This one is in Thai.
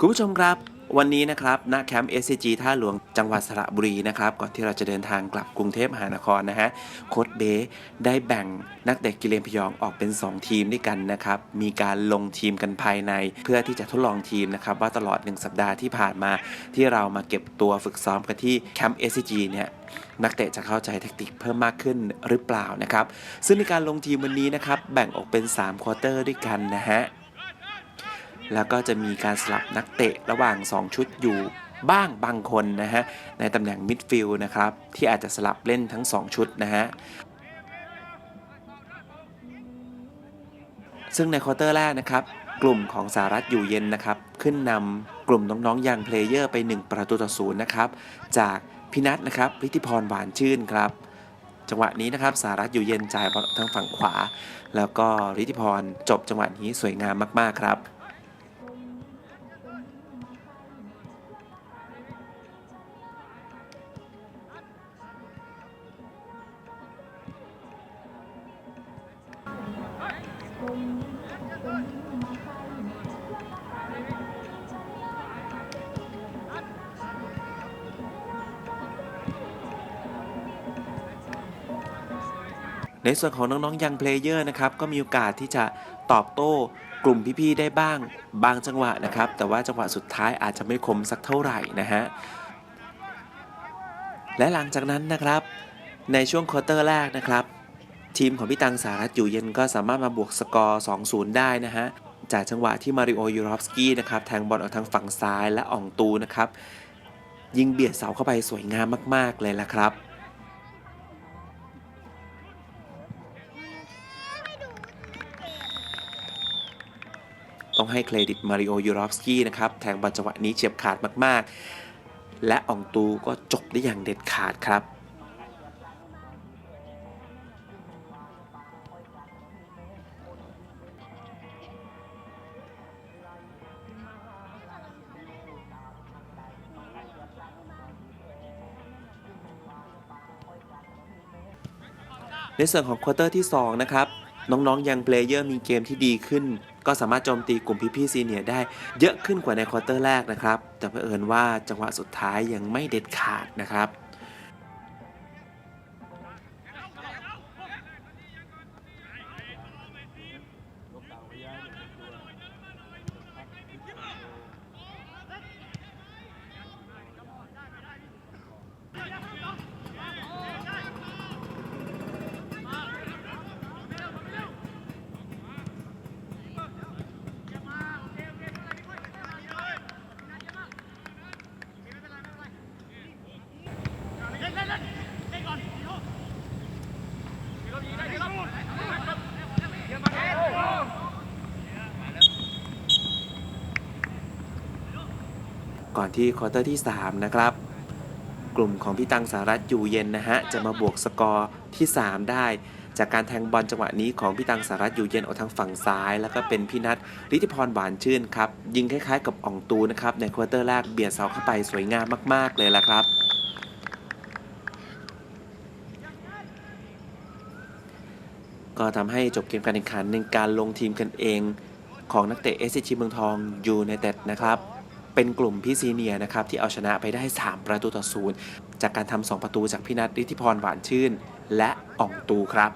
คุณผู้ชมครับ วันนี้นะครับณแคมป์ SCG ท่าหลวงจังหวัดสระบุรีนะครับ ก่อนที่เราจะเดินทางกลับกรุงเทพมหานครนะฮะโค้ดเบได้แบ่งนักเตะกิเลนพยองออกเป็น 2 ทีมด้วยกันนะครับ มีการลงทีมกันภายใน เพื่อที่จะทดลองทีมนะครับ ว่าตลอด 1 สัปดาห์ที่ผ่านมา ที่เรามาเก็บตัวฝึกซ้อมกันที่แคมป์ SCG เนี่ยนักเตะจะเข้าใจแทคติกเพิ่มมากขึ้นหรือเปล่านะครับ ซึ่งในการลงทีมวันนี้นะครับ แบ่งออกเป็น3ควอเตอร์ด้วยกันนะฮะ แล้วก็จะมีการสลับนักเตะระหว่าง 2 ชุดอยู่บ้างบางคนนะฮะ ในตำแหน่งมิดฟิลด์นะครับ ที่อาจจะสลับเล่นทั้ง 2 ชุดนะฮะ ซึ่งในควอเตอร์แรกนะครับ กลุ่มของสารัฐอยู่เย็นนะครับ ขึ้นนำกลุ่มน้องๆยังเพลเยอร์ไป 1 ประตูต่อศูนย์นะครับ จากพินัทนะครับฤทธิพรหวานชื่นครับ จังหวะนี้นะครับสารัฐอยู่เย็นจ่ายบอลทางฝั่งขวา แล้วก็ฤทธิพรจบจังหวะนี้สวยงามมากๆครับ ในส่วนของน้องๆยังเพลเยอร์นะครับก็มีโอกาสที่จะตอบโต้กลุ่มพี่ๆได้บ้าง บางจังหวะนะครับ แต่ว่าจังหวะสุดท้ายอาจจะไม่คมสักเท่าไหร่นะฮะและหลังจากนั้นนะครับ ในช่วงควอเตอร์แรกนะครับ ทีมของพี่ตังสารัตอยู่เย็นก็สามารถมาบวกสกอร์ 2-0 ได้นะฮะจากจังหวะที่มาริโอยูรอฟสกี้นะครับแทงบอลออกทางฝั่งซ้ายและอ่องตูนะครับ ยิงเบียดเสาเข้าไปสวยงามมาก ๆ เลยละครับ ต้องให้เครดิตมาริโอยูรอฟสกี้นะครับแทงบอลจังหวะนี้เฉียบขาดมากๆ และอองตูก็จบได้อย่างเด็ดขาดครับในส่วนของควอเตอร์ที่ 2 นะครับ น้องๆ ยังเพลเยอร์มีเกมที่ดีขึ้น ก็สามารถโจมตีกลุ่มพี่ๆซีเนียร์ได้เยอะขึ้นกว่าในควอเตอร์แรกนะครับ แต่เผอิญว่าจังหวะสุดท้ายยังไม่เด็ดขาดนะครับ ก่อนที่ควอเตอร์ที่ 3 นะครับ กลุ่มของพี่ตังสารัตอยู่เย็นนะฮะ จะมาบวกสกอร์ที่ 3 ได้ จากการแทงบอลจังหวะนี้ของพี่ตังสารัตอยู่เย็นออกทางฝั่งซ้าย แล้วก็เป็นพี่นัทฤทธิพรหวานชื่นครับ ยิงคล้ายๆ กับอ่องตูนะครับ ในควอเตอร์แรกเบียดเสาเข้าไปสวยงามมาก ๆ เลยละครับก็ทำให้จบเกมการแข่งขันในการลงทีมกันเองของนักเตะ s อ g เมืองทองยูไนเต็ดนะครับ เป็นกลุ่มพี่ซีเนียร์นะครับที่เอาชนะไปได้ 3 ประตูต่อศูนย์จากการทำ2ประตูจากพี่นัทฤทธิพรหวานชื่น และอ่องตูครับ